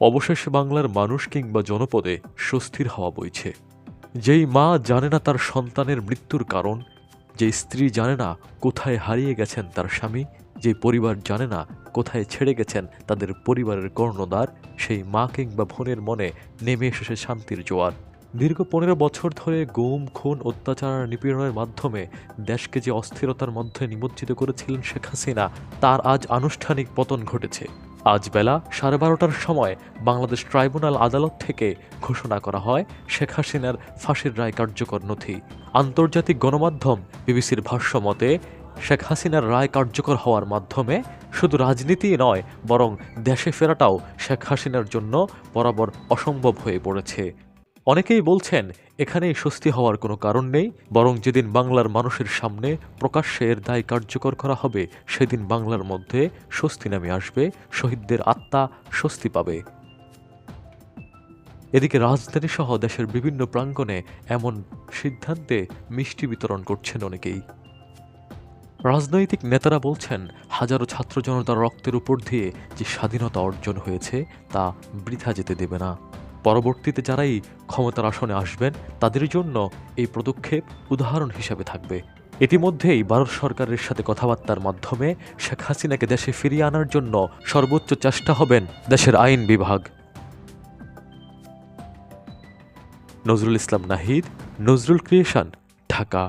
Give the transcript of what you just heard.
অবশেষে বাংলার মানুষ কিংবা জনপদে স্বস্তির হাওয়া বইছে। যেই মা জানে না তার সন্তানের মৃত্যুর কারণ যে স্ত্রী জানে না কোথায় হারিয়ে গেছেন তার স্বামী যে পরিবার জানে না কোথায় ছেড়ে গেছেন তাদের পরিবারের কর্ণধার, সেই মা কিংবা বোনের মনে নেমে এসেছে শান্তির জোয়ার। দীর্ঘ পনেরো বছর ধরে গুম, খুন, অত্যাচার নিপীড়নের মাধ্যমে দেশকে যে অস্থিরতার মধ্যে নিমজ্জিত করেছিলেন শেখ হাসিনা, তার আজ আনুষ্ঠানিক পতন ঘটেছে। আজ বেলা সাড়ে বারোটার সময় বাংলাদেশ ট্রাইব্যুনাল আদালত থেকে ঘোষণা করা হয় শেখ হাসিনার ফাঁসির রায় কার্যকর নথি। আন্তর্জাতিক গণমাধ্যম বিবিসির ভাষ্য মতে, শেখ হাসিনার রায় কার্যকর হওয়ার মাধ্যমে শুধু রাজনীতি নয়, বরং দেশে ফেরাটাও শেখ হাসিনার জন্য বরাবর অসম্ভব হয়ে পড়েছে। অনেকেই বলছেন, এখানেই স্বস্তি হওয়ার কোনো কারণ নেই, বরং যেদিন বাংলার মানুষের সামনে প্রকাশ্যে এর দায় কার্যকর করা হবে, সেদিন বাংলার মধ্যে স্বস্তি নামে আসবে, শহীদদের আত্মা স্বস্তি পাবে। এদিকে রাজধানী সহ দেশের বিভিন্ন প্রাঙ্গণে এমন সিদ্ধান্তে মিষ্টি বিতরণ করছেন অনেকেই। রাজনৈতিক নেতারা বলছেন, হাজারো ছাত্র জনতার রক্তের উপর দিয়ে যে স্বাধীনতা অর্জন হয়েছে, তা বৃথা যেতে দেবে না। পরবর্তীতে যারাই ক্ষমতার আসনে আসবেন, তাদের জন্য এই পদক্ষেপ উদাহরণ হিসাবে থাকবে। ইতিমধ্যেই ভারত সরকারের সাথে কথাবার্তার মাধ্যমে শেখ হাসিনাকে দেশে ফিরিয়ে আনার জন্য সর্বোচ্চ চেষ্টা হবেন দেশের আইন বিভাগ। নজরুল ইসলাম নাহিদ, নজরুল ক্রিয়েশন, ঢাকা।